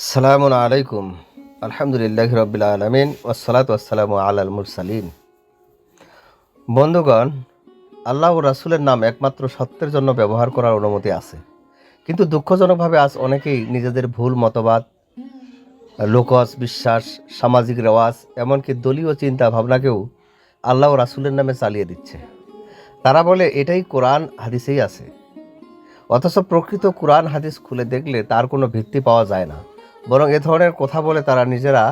সালামু আলাইকুম। আলহামদুলিল্লাহ রবিল আলমিন ওসলাত ওসালাম আলাল মুরসালিন। বন্ধুগণ, আল্লাহ ও রাসুলের নাম একমাত্র সত্যের জন্য ব্যবহার করার অনুমতি আছে। কিন্তু দুঃখজনকভাবে আজ অনেকেই নিজেদের ভুল মতবাদ, লোকজ বিশ্বাস, সামাজিক রেওয়াজ, এমনকি দলীয় চিন্তা ভাবনাকেও আল্লাহ ও রাসুলের নামে চালিয়ে দিচ্ছে। তারা বলে, এটাই কোরআন, হাদিসেই আছে। অথচ প্রকৃত কোরআন, হাদিস খুলে দেখলে তার কোনো ভিত্তি পাওয়া যায় না। বরং এ ধরনের কথা বলে তারা নিজেরা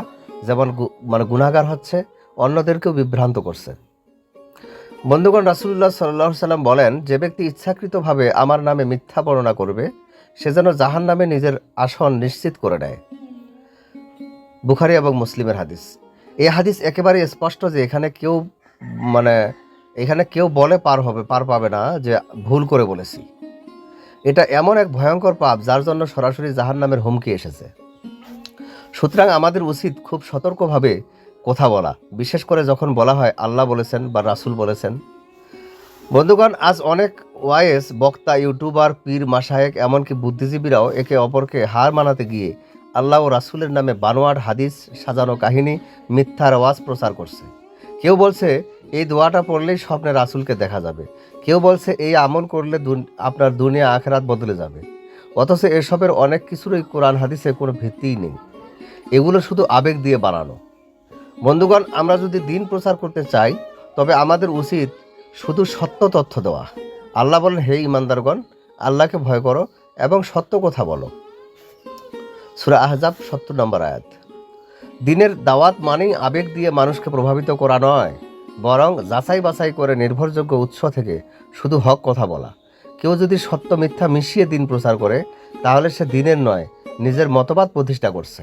যেমন মানে গুণাগার হচ্ছে, অন্যদেরকেও বিভ্রান্ত করছে। বন্ধুগণ রাসুল্লাহ সাল্লাহ সাল্লাম বলেন, যে ব্যক্তি ইচ্ছাকৃতভাবে আমার নামে মিথ্যা বর্ণনা করবে, সে যেন জাহান নামে নিজের আসন নিশ্চিত করে নেয়। বুখারি এবং মুসলিমের হাদিস। এই হাদিস একেবারে স্পষ্ট যে এখানে কেউ মানে এখানে কেউ বলে পার হবে, পার পাবে না, যে ভুল করে বলেছি। এটা এমন এক ভয়ঙ্কর পাপ যার জন্য সরাসরি জাহান নামের হুমকি এসেছে। সুতরাং আমাদের উচিত খুব সতর্কভাবে কথা বলা, বিশেষ করে যখন বলা হয় আল্লাহ বলেছেন বা রাসুল বলেছেন। বন্ধুগণ, আজ অনেক ওয়াইএস, বক্তা, ইউটিউবার, পীর মাসায়েক এমনকি বুদ্ধিজীবীরাও একে অপরকে হার মানাতে গিয়ে আল্লাহ ও রাসূলের নামে বানোয়ার হাদিস, সাজানো কাহিনী মিথ্যার আওয়াজ প্রচার করছে। কেউ বলছে, এই দোয়াটা পড়লেই স্বপ্নে রাসূলকে দেখা যাবে। কেউ বলছে, এই আমল করলে আপনার দুনিয়া, আখেরাত বদলে যাবে। অথচ এসবের অনেক কিছুরই কোরআন, হাদিসে কোনো ভিত্তিই নেই। এগুলো শুধু আবেগ দিয়ে বানানো। বন্ধুগণ, আমরা যদি দিন প্রচার করতে চাই, তবে আমাদের উচিত শুধু সত্য তথ্য দেওয়া। আল্লাহ বলেন, হে ইমানদারগণ, আল্লাহকে ভয় করো এবং সত্য কথা বলো। সুরা আহজাব, সত্তর নম্বর আয়াত। দিনের দাওয়াত মানেই আবেগ দিয়ে মানুষকে প্রভাবিত করা নয়, বরং যাচাই বাছাই করে নির্ভরযোগ্য উৎস থেকে শুধু হক কথা বলা। কেউ যদি সত্য মিথ্যা মিশিয়ে দিন প্রচার করে, তাহলে সে দিনের নয়, নিজের মতবাদ প্রতিষ্ঠা করছে।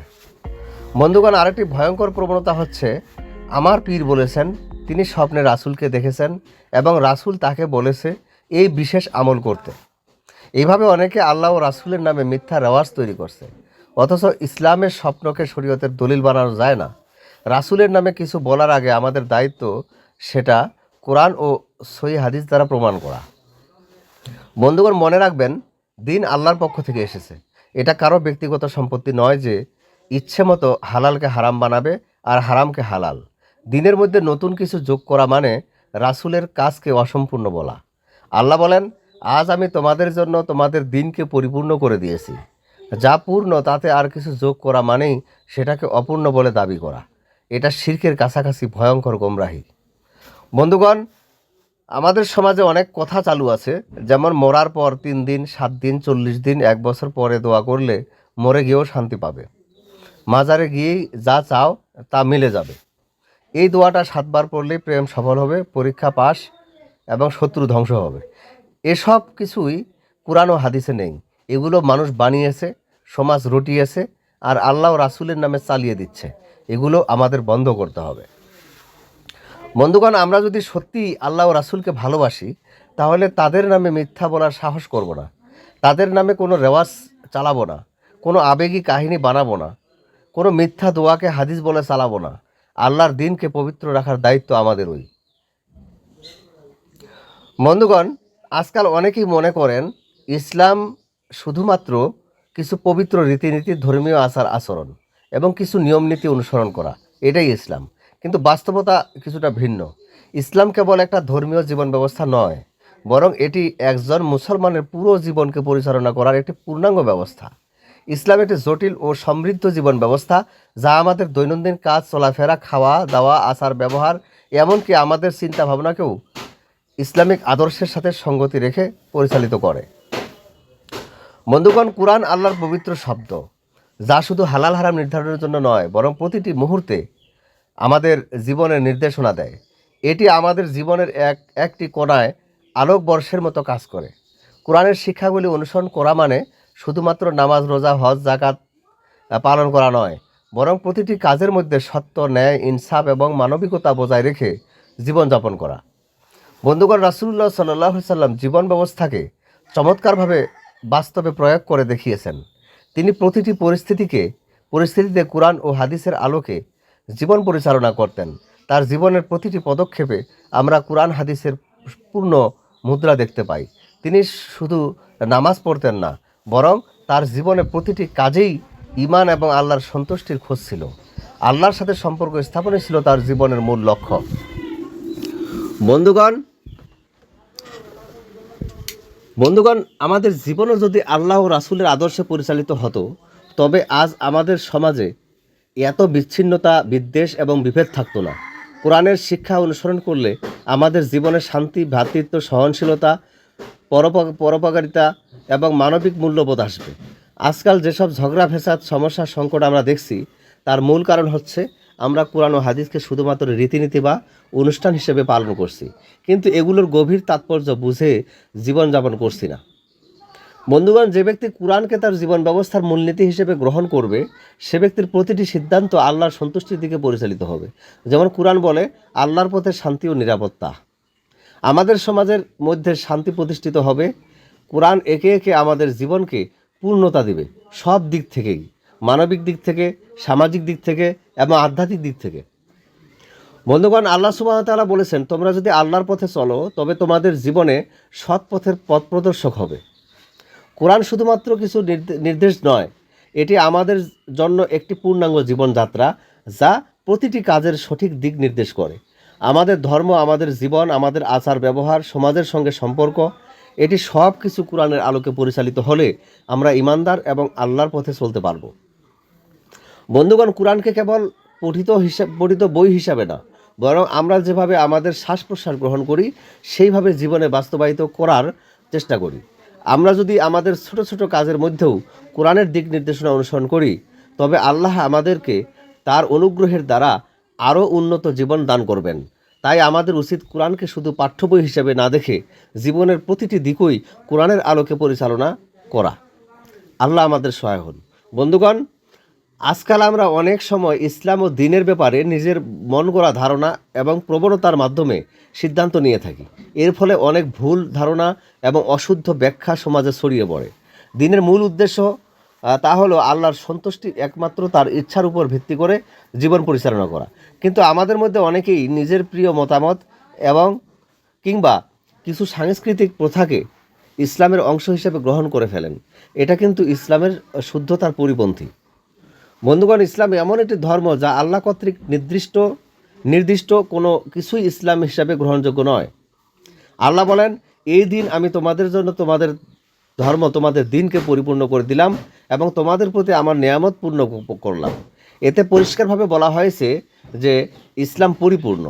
বন্ধুগণ, আরেকটি ভয়ঙ্কর প্রবণতা হচ্ছে, আমার পীর বলেছেন, তিনি স্বপ্নে রাসূলকে দেখেছেন এবং রাসূল তাকে বলেছে এই বিশেষ আমল করতে। এইভাবে অনেকে আল্লাহ ও রাসূলের নামে মিথ্যা রেওয়াজ তৈরি করছে। অথচ ইসলামের স্বপ্নকে শরীয়তের দলিল বানানো যায় না। রাসূলের নামে কিছু বলার আগে আমাদের দায়িত্ব সেটা কোরআন ও সহি হাদিস দ্বারা প্রমাণ করা। বন্ধুগণ, মনে রাখবেন, দিন আল্লাহর পক্ষ থেকে এসেছে। এটা কারও ব্যক্তিগত সম্পত্তি নয় যে ইচ্ছে মতো হালালকে হারাম বানাবে আর হারামকে হালাল। দিনের মধ্যে নতুন কিছু যোগ করা মানে রাসূলের কাজকে অসম্পূর্ণ বলা। আল্লাহ বলেন, আজ আমি তোমাদের জন্য তোমাদের দিনকে পরিপূর্ণ করে দিয়েছি। যা পূর্ণ তাতে আর কিছু যোগ করা মানেই সেটাকে অপূর্ণ বলে দাবি করা। এটা শির্কের কাছাকাছি ভয়ঙ্কর গোমরাহি। বন্ধুগণ, আমাদের সমাজে অনেক কথা চালু আছে, যেমন মরার পর তিন দিন, সাত দিন, চল্লিশ দিন, এক বছর পরে দোয়া করলে মরে গিয়েও শান্তি পাবে। মাজারে গিয়েই যা চাও তা মিলে যাবে। এই দোয়াটা সাতবার পড়লেই প্রেম সফল হবে, পরীক্ষা পাস এবং শত্রু ধ্বংস হবে। এসব কিছুই কোরআন হাদিসে নেই। এগুলো মানুষ বানিয়েছে, সমাজ রটিয়েছে আর আল্লাহ রাসূলের নামে চালিয়ে দিচ্ছে। এগুলো আমাদের বন্ধ করতে হবে। বন্ধুগণ, আমরা যদি সত্যি আল্লাহ রাসূলকে ভালোবাসি, তাহলে তাদের নামে মিথ্যা বলার সাহস করব না। তাদের নামে কোনো রেওয়াজ চালাবো না, কোনো আবেগী কাহিনী বানাবো না। কোনো মিথ্যা দোয়াকে হাদিস বলে চালাবো না। আল্লাহর দিনকে পবিত্র রাখার দায়িত্ব আমাদেরই। বন্ধুগণ, আজকাল অনেকেই মনে করেন ইসলাম শুধুমাত্র কিছু পবিত্র রীতিনীতি, ধর্মীয় আচার আচরণ এবং কিছু নিয়ম নীতি অনুসরণ করা। এটাই ইসলাম। কিন্তু বাস্তবতা কিছুটা ভিন্ন। ইসলাম কেবল একটা ধর্মীয় জীবন ব্যবস্থা নয়, বরং এটি একজন মুসলমানের পুরো জীবনকে পরিচালনা করার একটি পূর্ণাঙ্গ ব্যবস্থা। ইসলাম একটি জটিল ও সমৃদ্ধ জীবন ব্যবস্থা, যা আমাদের দৈনন্দিন কাজ, চলাফেরা, খাওয়া, দাওয়া, আচার, ব্যবহার, এমনকি আমাদের চিন্তা ভাবনাকেও ইসলামিক আদর্শের সাথে সঙ্গতি রেখে পরিচালিত করে। বন্ধুগণ, কোরআন আল্লাহর পবিত্র শব্দ, যা শুধু হালাল হারাম নির্ধারণের জন্য নয়, বরং প্রতিটি মুহূর্তে আমাদের জীবনের নির্দেশনা দেয়। এটি আমাদের জীবনের এক, একটি কোণায় আলোক বর্ষের মতো কাজ করে। কোরআনের শিক্ষাগুলি অনুসরণ করা মানে শুধুমাত্র নামাজ, রোজা, হজ জাকাত পালন করা নয়, বরং প্রতিটি কাজের মধ্যে সত্য, ন্যায়, ইনসাফ এবং মানবিকতা বজায় রেখে জীবনযাপন করা। বন্ধুগণ রাসুল্লাহ সাল্লাহ সাল্লাম জীবন ব্যবস্থাকে চমৎকারভাবে বাস্তবে প্রয়োগ করে দেখিয়েছেন। তিনি প্রতিটি পরিস্থিতিকে, পরিস্থিতিতে কোরআন ও হাদিসের আলোকে জীবন পরিচালনা করতেন। তার জীবনের প্রতিটি পদক্ষেপে আমরা কোরআন, হাদিসের পূর্ণ মুদ্রা দেখতে পাই। তিনি শুধু নামাজ পড়তেন না বরং তার জীবনে প্রতিটি কাজেই ইমান এবং আল্লাহর সন্তুষ্টির খোঁজ ছিল। আল্লাহর সাথে সম্পর্ক স্থাপনই ছিল তার জীবনের মূল লক্ষ্য। বন্ধুগণ বন্ধুগণ, আমাদের জীবনও যদি আল্লাহ ও রাসূলের আদর্শে পরিচালিত হতো, তবে আজ আমাদের সমাজে এত বিচ্ছিন্নতা, বিদ্বেষ এবং বিভেদ থাকতো না। কোরআনের শিক্ষা অনুসরণ করলে আমাদের জীবনে শান্তি, ভ্রাতৃত্ব, সহনশীলতা পরোপ- পরোপকারিতা এবং মানবিক মূল্যবোধ আসবে। আজকাল যেসব ঝগড়া ফেসাদ সমস্যা, সংকট আমরা দেখছি, তার মূল কারণ হচ্ছে আমরা কোরআন ও হাদিসকে শুধুমাত্র রীতিনীতি বা অনুষ্ঠান হিসেবে পালন করছি। কিন্তু এগুলোর গভীর তাৎপর্য বুঝে জীবনযাপন করছি না। বন্ধুগণ, যে ব্যক্তি কোরআনকে তার জীবন ব্যবস্থার মূলনীতি হিসেবে গ্রহণ করবে, সে ব্যক্তির প্রতিটি সিদ্ধান্ত আল্লাহর সন্তুষ্টির দিকে পরিচালিত হবে। যেমন কোরআন বলে, আল্লাহর পথে শান্তি ও নিরাপত্তা। আমাদের সমাজের মধ্যে শান্তি প্রতিষ্ঠিত হবে। কোরআন একে একে আমাদের জীবনকে পূর্ণতা দিবে। সব দিক থেকেই, মানবিক দিক থেকে, সামাজিক দিক থেকে এবং আধ্যাত্মিক দিক থেকে। বন্ধুগণ, আল্লাহ সুবাহতালা বলেছেন, তোমরা যদি আল্লাহর পথে চলো, তবে তোমাদের জীবনে সৎ পথের পথ প্রদর্শক হবে। কোরআন শুধুমাত্র কিছু নির্দে- নির্দেশ নয়, এটি আমাদের জন্য একটি পূর্ণাঙ্গ জীবনযাত্রা যা প্রতিটি কাজের সঠিক দিক নির্দেশ করে। আমাদের ধর্ম, আমাদের জীবন, আমাদের আচার, ব্যবহার, সমাজের সঙ্গে সম্পর্ক, এটি সব কিছু কোরআনের আলোকে পরিচালিত হলে আমরা ইমানদার এবং আল্লাহর পথে চলতে পারব। বন্ধুগণ, কোরআনকে কেবল পঠিত হিসাব পঠিত বই হিসাবে না, বরং আমরা যেভাবে আমাদের শ্বাস প্রশ্বাস গ্রহণ করি, সেইভাবে জীবনে বাস্তবায়িত করার চেষ্টা করি। আমরা যদি আমাদের ছোট ছোট কাজের মধ্যেও কোরআনের দিক নির্দেশনা অনুসরণ করি, তবে আল্লাহ আমাদেরকে তার অনুগ্রহের দ্বারা আরও উন্নত জীবন দান করবেন। তাই আমাদের উচিত কোরআনকে শুধু পাঠ্য বই হিসেবে না দেখে জীবনের প্রতিটি দিকই কোরআনের আলোকে পরিচালনা করা। আল্লাহ আমাদের সহায় হন। বন্ধুগণ, আজকাল আমরা অনেক সময় ইসলাম ও দিনের ব্যাপারে নিজের মন গড়া ধারণা এবং প্রবণতার মাধ্যমে সিদ্ধান্ত নিয়ে থাকি। এর ফলে অনেক ভুল ধারণা এবং অশুদ্ধ ব্যাখ্যা সমাজে ছড়িয়ে পড়ে। দিনের মূল উদ্দেশ্য তা হলো আল্লাহর সন্তুষ্টি একমাত্র তার ইচ্ছার উপর ভিত্তি করে জীবন পরিচালনা করা। কিন্তু আমাদের মধ্যে অনেকেই নিজের প্রিয় মতামত এবং কিংবা কিছু সাংস্কৃতিক প্রথাকে ইসলামের অংশ হিসেবে গ্রহণ করে ফেলেন। এটা কিন্তু ইসলামের শুদ্ধতার পরিপন্থী। বন্ধুগণ, ইসলাম এমন একটি ধর্ম যা আল্লাহ কর্তৃক নির্দিষ্ট নির্দিষ্ট কোনো কিছুই ইসলাম হিসাবে গ্রহণযোগ্য নয়। আল্লাহ বলেন, এই দিন আমি তোমাদের জন্য তোমাদের ধর্ম, তোমাদের দিনকে পরিপূর্ণ করে দিলাম। এবং তোমাদের প্রতি আমার নিয়ামত পূর্ণ করলাম। এতে পরিষ্কারভাবে বলা হয়েছে যে ইসলাম পরিপূর্ণ।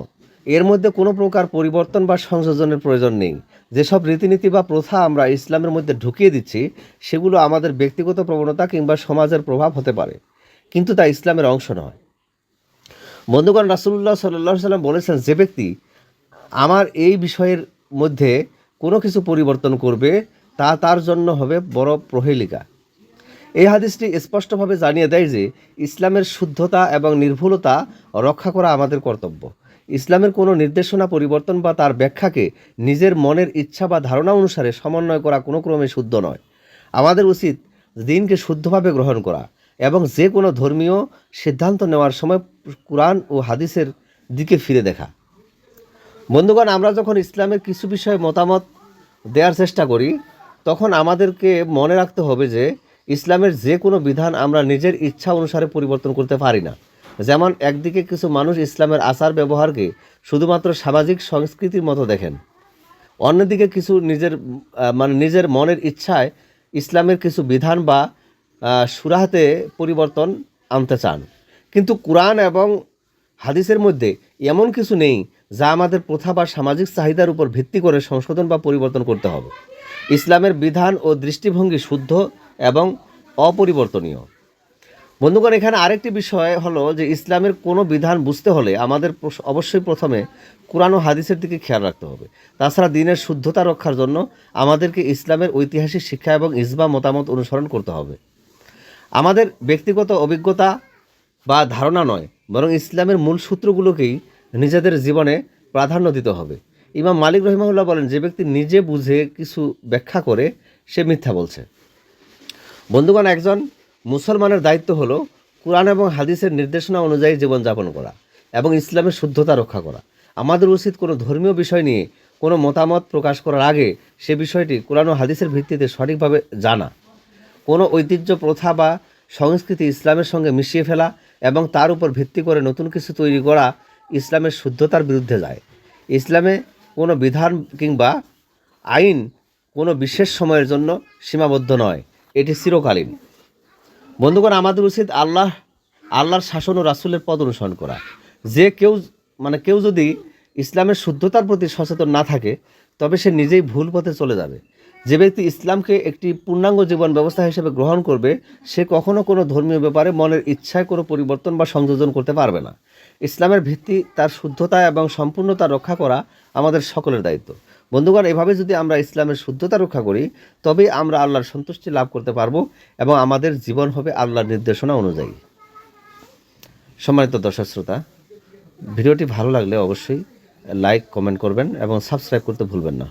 এর মধ্যে কোনো প্রকার পরিবর্তন বা সংযোজনের প্রয়োজন নেই। যেসব রীতিনীতি বা প্রথা আমরা ইসলামের মধ্যে ঢুকিয়ে দিচ্ছি, সেগুলো আমাদের ব্যক্তিগত প্রবণতা কিংবা সমাজের প্রভাব হতে পারে। কিন্তু তা ইসলামের অংশ নয়। বন্ধুগণ রাসুল্লাহ সাল্লাহ সাল্লাম বলেছেন, যে ব্যক্তি আমার এই বিষয়ের মধ্যে কোনো কিছু পরিবর্তন করবে, তা তার জন্য হবে বড় প্রহেলিকা। এই হাদিসটি স্পষ্টভাবে জানিয়ে দেয় যে, ইসলামের শুদ্ধতা এবং নির্ভুলতা রক্ষা করা আমাদের কর্তব্য। ইসলামের কোনো নির্দেশনা, পরিবর্তন বা তার ব্যাখ্যাকে নিজের মনের ইচ্ছা বা ধারণা অনুসারে সমন্বয় করা কোনো ক্রমে শুদ্ধ নয়। আমাদের উচিত দিনকে শুদ্ধভাবে গ্রহণ করা এবং যে কোনো ধর্মীয় সিদ্ধান্ত নেওয়ার সময় কোরআন ও হাদিসের দিকে ফিরে দেখা। বন্ধুগণ, আমরা যখন ইসলামের কিছু বিষয়ে মতামত দেওয়ার চেষ্টা করি, তখন আমাদেরকে মনে রাখতে হবে যে ইসলামের যে কোনো বিধান আমরা নিজের ইচ্ছা অনুসারে পরিবর্তন করতে পারি না। যেমন একদিকে কিছু মানুষ ইসলামের আচার ব্যবহারকে শুধুমাত্র সামাজিক সংস্কৃতির মতো দেখেন। অন্যদিকে কিছু নিজের মানে নিজের মনের ইচ্ছায় ইসলামের কিছু বিধান বা সুরাহাতে পরিবর্তন আনতে চান। কিন্তু কোরআন এবং হাদিসের মধ্যে এমন কিছু নেই যা আমাদের প্রথা বা সামাজিক চাহিদার উপর ভিত্তি করে সংশোধন বা পরিবর্তন করতে হবে। ইসলামের বিধান ও দৃষ্টিভঙ্গি শুদ্ধ এবং অপরিবর্তনীয়। বন্ধুগণ, এখানে আরেকটি বিষয় হলো যে ইসলামের কোনো বিধান বুঝতে হলে আমাদের অবশ্যই প্রথমে কোরআন ও হাদিসের দিকে খেয়াল রাখতে হবে। তাছাড়া দিনের শুদ্ধতা রক্ষার জন্য আমাদেরকে ইসলামের ঐতিহাসিক শিক্ষা এবং ইসবা মতামত অনুসরণ করতে হবে। আমাদের ব্যক্তিগত অভিজ্ঞতা বা ধারণা নয়, বরং ইসলামের মূল সূত্রগুলোকেই নিজেদের জীবনে প্রাধান্য দিতে হবে। ইমাম মালিক রহিমাউল্লাহ বলেন, যে ব্যক্তি নিজে বুঝে কিছু ব্যাখ্যা করে, সে মিথ্যা বলছে। বন্ধুগণ, একজন মুসলমানের দায়িত্ব হলো কোরআন এবং হাদিসের নির্দেশনা অনুযায়ী জীবনযাপন করা এবং ইসলামের শুদ্ধতা রক্ষা করা। আমাদের উচিত কোনো ধর্মীয় বিষয় নিয়ে কোনো মতামত প্রকাশ করার আগে সে বিষয়টি কোরআন ও হাদিসের ভিত্তিতে সঠিকভাবে জানা। কোনো ঐতিহ্য প্রথা বা সংস্কৃতি ইসলামের সঙ্গে মিশিয়ে ফেলা এবং তার উপর ভিত্তি করে নতুন কিছু তৈরি করা ইসলামের শুদ্ধতার বিরুদ্ধে যায়। ইসলামে কোনো বিধান কিংবা আইন কোনো বিশেষ সময়ের জন্য সীমাবদ্ধ নয়। এটি চিরকালীন। বন্ধুগণ, আমাদের উচিত আল্লাহ, আল্লাহর শাসন ও রাসূলের পদ অনুসরণ করা। যে কেউ মানে কেউ যদি ইসলামের শুদ্ধতার প্রতি সচেতন না থাকে, তবে সে নিজেই ভুল পথে চলে যাবে। যে ব্যক্তি ইসলামকে একটি পূর্ণাঙ্গ জীবন ব্যবস্থা হিসেবে গ্রহণ করবে, সে কখনো কোনো ধর্মীয় ব্যাপারে মনের ইচ্ছায় কোনো পরিবর্তন বা সংযোজন করতে পারবে না। ইসলামের ভিত্তি তার শুদ্ধতা এবং সম্পূর্ণতা রক্ষা করা আমাদের সকলের দায়িত্ব। বন্ধুগণ, এভাবে যদি আমরা ইসলামের শুদ্ধতা রক্ষা করি, তবেই আমরা আল্লাহর সন্তুষ্টি লাভ করতে পারব এবং আমাদের জীবন হবে আল্লাহর নির্দেশনা অনুযায়ী। সম্মানিত দর্শক শ্রোতা, ভিডিওটি ভালো লাগলে অবশ্যই লাইক, কমেন্ট করবেন এবং সাবস্ক্রাইব করতে ভুলবেন না।